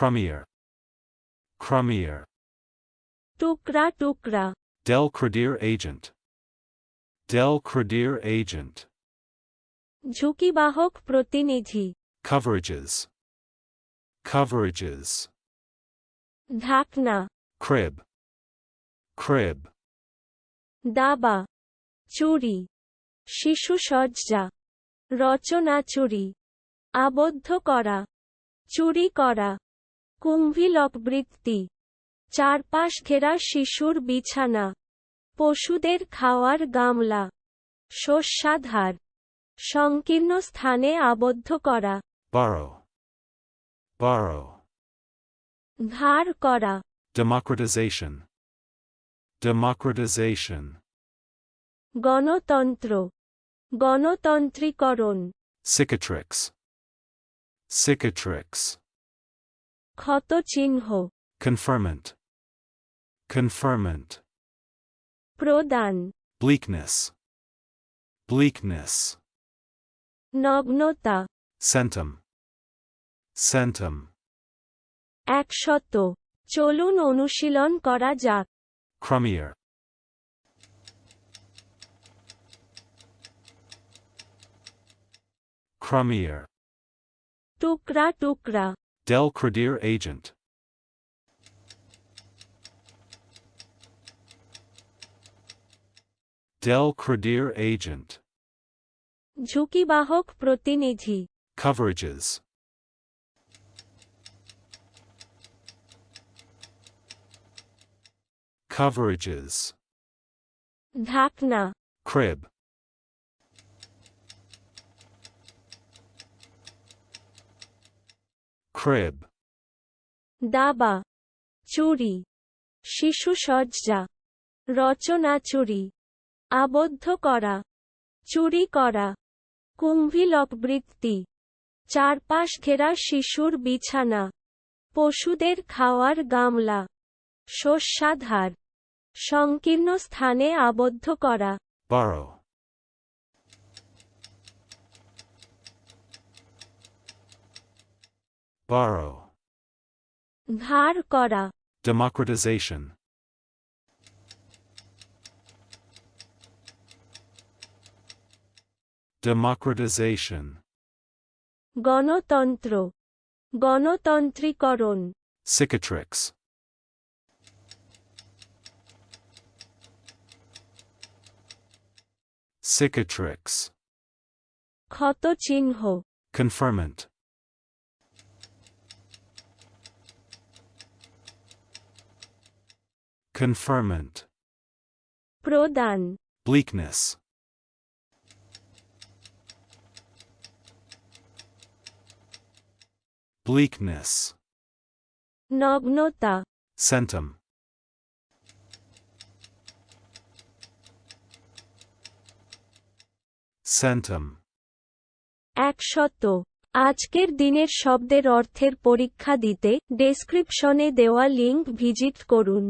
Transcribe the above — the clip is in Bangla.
crummier, crummier, টুকরা টুকরা del credier agent, del credier agent, ঝুঁকিবাহক প্রতিনিধি coverages, coverages, ঢাকনা crib, crib, দাবা চুরি শিশু সজ্জা রচনা চুরি আবদ্ধ করা চুরি করা কুম্ভিলক বৃত্তি চারপাশ ঘেরা শিশুর বিছানা। পশুদের খাওয়ার গামলা। শস্যাধার। সংকীর্ণ স্থানে আবদ্ধ করা। Borrow, borrow, ধার করা। Democratization, democratization, গণতন্ত্র। গণতন্ত্রীকরণ। Cicatrix, cicatrix, ক্ষতচিহ্ন conferment, conferment, প্রদান bleakness, bleakness, নগ্নতা centum, centum, একশত চলুন অনুশীলন করা যাক crummier, crummier, টুকরা টুকরা del credier agent, del credier agent, ঝুঁকিবাহক প্রতিনিধি coverages, coverages, ঢাকনা crib, Crib, দাবা চুরি শিশু সজ্জা রচনা চুরি আবদ্ধ করা চুরি করা কুম্ভিলকবৃত্তি চারপাশ ঘেরা শিশুর বিছানা পশুদের খাওয়ার গামলা শস্যাধার সংকীর্ণ স্থানে আবদ্ধ করা। Borrow, borrow, ধার করা democratization, democratization, গণতন্ত্র গণতন্ত্রীকরণ cicatrix, cicatrix, ক্ষতচিহ্ন conferment, Conferment, প্রদান bleakness, bleakness, নগ্নতা centum, centum, একশত আজকের দিনের শব্দের অর্থের পরীক্ষা দিতে ডেসক্রিপশনে দেওয়া লিঙ্ক ভিজিট করুন।